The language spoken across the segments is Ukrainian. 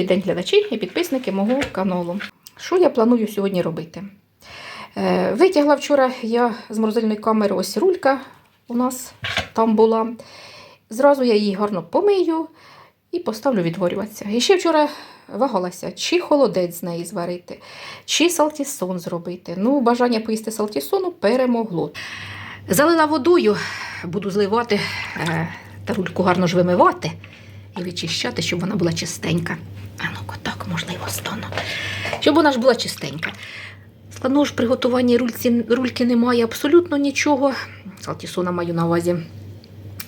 Добрий день, глядачі і підписники мого каналу. Що я планую сьогодні робити? Е, витягла вчора я з морозильної камери ось рулька у нас там була. Зразу я її гарно помию і поставлю відварюватися. І ще вчора вагалася, чи холодець з неї зварити, чи салтісон зробити. Ну, бажання поїсти салтісону перемогло. Залила водою, буду зливати е, та рульку гарно ж вимивати і відчищати, щоб вона була чистенька. А ну-ка, так, можливо, стану. Щоб вона ж була чистенька. Складного ж приготування рульці, рульки немає абсолютно нічого. Салтісона маю на увазі.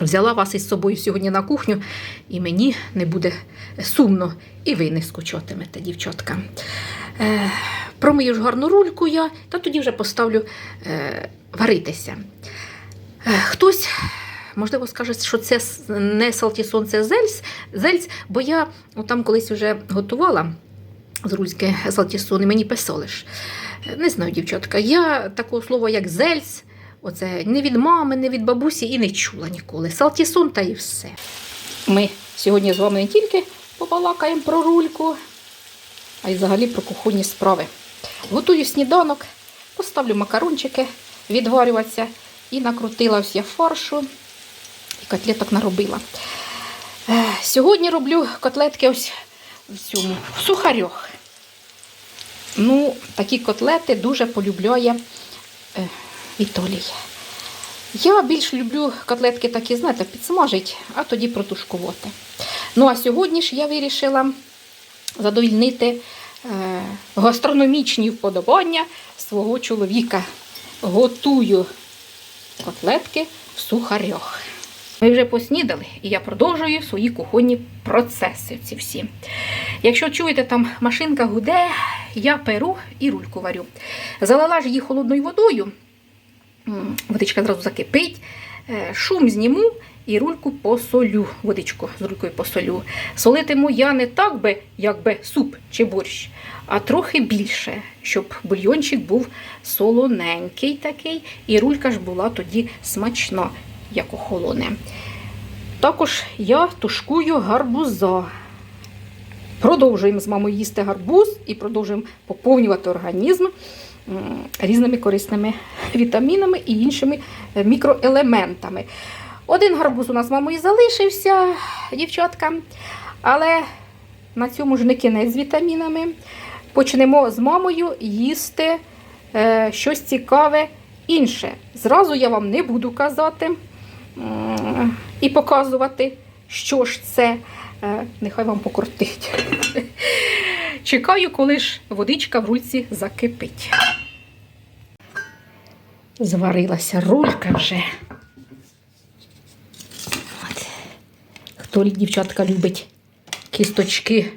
Взяла вас із собою сьогодні на кухню, і мені не буде сумно, і ви не скучатимете, дівчатка. Е, промию ж гарну рульку я, та тоді вже поставлю е, варитися. Е, хтось, можливо, скаже, що це не салтісон, це зельс, зельц, бо я там колись вже готувала з рульське салтісон, і мені писали ж. Не знаю, дівчатка, я такого слова, як зельц, оце не від мами, не від бабусі і не чула ніколи. Салтісон та і все. Ми сьогодні з вами не тільки побалакаємо про рульку, а й взагалі про кухонні справи. Готую сніданок, поставлю макарончики відварюватися і накрутила я фаршу і котлеток наробила. Е, Сьогодні роблю котлетки ось в цьому в сухарях. Ну, такі котлети дуже полюбляє е, Вітолій. Я більш люблю котлетки такі, знаєте, підсмажить, а тоді протушкувати. Ну, а сьогодні ж я вирішила задовільнити е, гастрономічні вподобання свого чоловіка. Готую котлетки в сухарях. Ми вже поснідали, і я продовжую свої кухонні процеси. Ці всі. Якщо чуєте, там машинка гуде, я перу і рульку варю. Залила ж її холодною водою, водичка зразу закипить, е, шум зніму і рульку посолю. Водичку з рулькою посолю. Солитиму я не так би, як би суп чи борщ, а трохи більше, щоб бульйончик був солоненький такий, і рулька ж була тоді смачна, як охолоне. Також я тушкую гарбуза. Продовжуємо з мамою їсти гарбуз і продовжуємо поповнювати організм різними корисними вітамінами і іншими е, мікроелементами. Один гарбуз у нас з мамою залишився, дівчатка, але на цьому ж не кінець з вітамінами. Почнемо з мамою їсти е, щось цікаве інше. Зразу я вам не буду казати і показувати, що ж це. Е, Нехай вам покортить. Чекаю, коли ж водичка в рульці закипить. Зварилася рулька вже. От. Хто дівчатка любить кісточки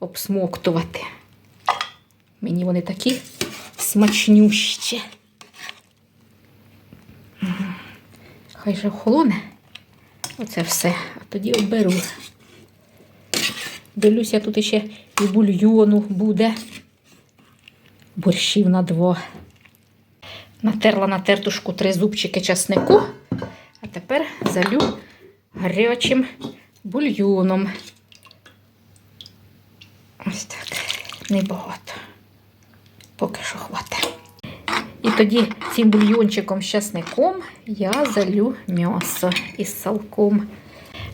обсмоктувати. Мені вони такі смачнющі. Хай же охолоне. Оце все. А тоді оберу. Дивлюся, тут ще і бульйону буде. Борщів на два. Натерла на тертушку три зубчики часнику, а тепер залю гарячим бульйоном. Ось так. Небагато. Поки що тоді цим бульйончиком з часником я залю м'ясо із салком.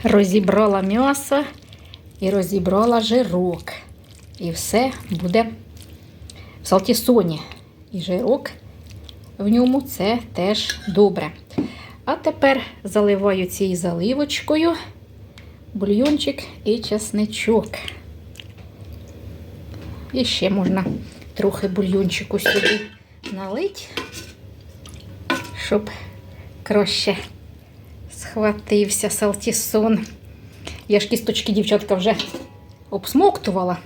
Розібрала м'ясо і розібрала жирок. І все буде в салтісоні. І жирок в ньому це теж добре. А тепер заливаю цією заливочкою бульйончик і часничок. І ще можна трохи бульйончику сюди налить, щоб краще схватився салтісон. Я ж кісточки, дівчатка, вже обсмоктувала,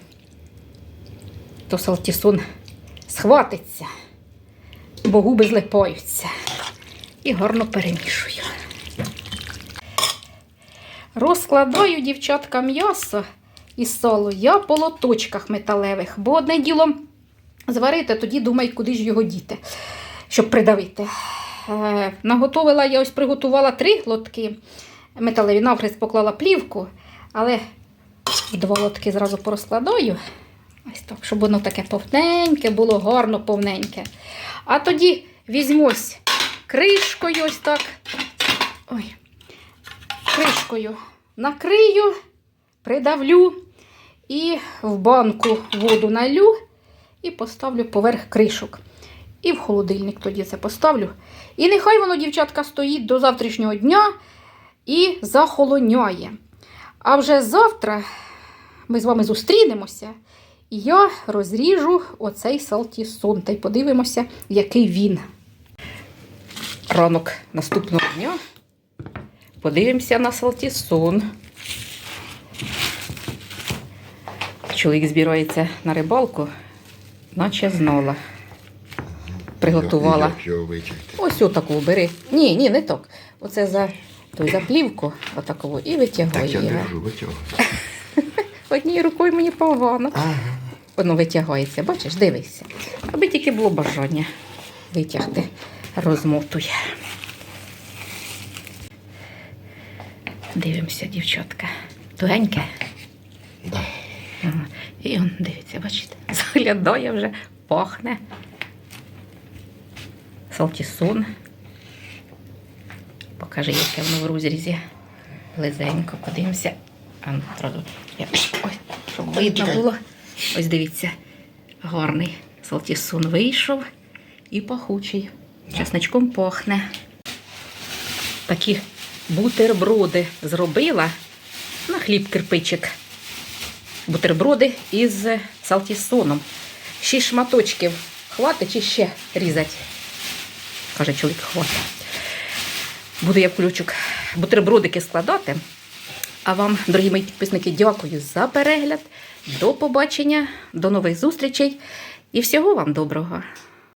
то салтісон схватиться, бо губи злипаються. І гарно перемішую. Розкладаю, дівчатка, м'ясо і сало я по лоточках металевих, бо одне діло зварити, тоді думай, куди ж його діти, щоб придавити. Е, наготовила я ось приготувала три лотки металеві. Навхрест поклала плівку, але Два лотки зразу порозкладаю. Ось так, щоб воно таке повненьке було, гарно повненьке. А тоді візьмусь кришкою ось так. Ой, кришкою накрию, придавлю і в банку воду налю і поставлю поверх кришок. І в холодильник тоді це поставлю. І нехай воно, дівчатка, стоїть до завтрашнього дня і захолоняє. А вже завтра ми з вами зустрінемося, і я розріжу оцей салтісон та й подивимося, який він. Ранок наступного дня. Подивимося на салтісон. Чоловік збирається на рибалку, наче знала. Приготувала. Ось отаку бери. Ні, ні, не так. Оце за, той, за плівку отакову і витягує. Так я держу, витягу. Однією рукою мені погано. Ага. Воно витягається, бачиш, дивися. Аби тільки було бажання витягти, розмотуй. Дивимося, дівчатка. Тугеньке. Да. І он дивиться, бачите, заглядає вже, пахне. Салтісон. Покажи, яке воно в розрізі. Близенько, подивимося. А, ну. Я- Ой, щоб видно було. Ось дивіться, гарний салтісон вийшов і пахучий. Чесничком пахне. Такі бутерброди зробила на хліб кирпичик бутерброди із салтісоном. Шість шматочків хватить чи ще різати? Каже чоловік, хватить. Буду я в ключик бутербродики складати. А вам, дорогі мої підписники, дякую за перегляд. До побачення, до нових зустрічей і всього вам доброго.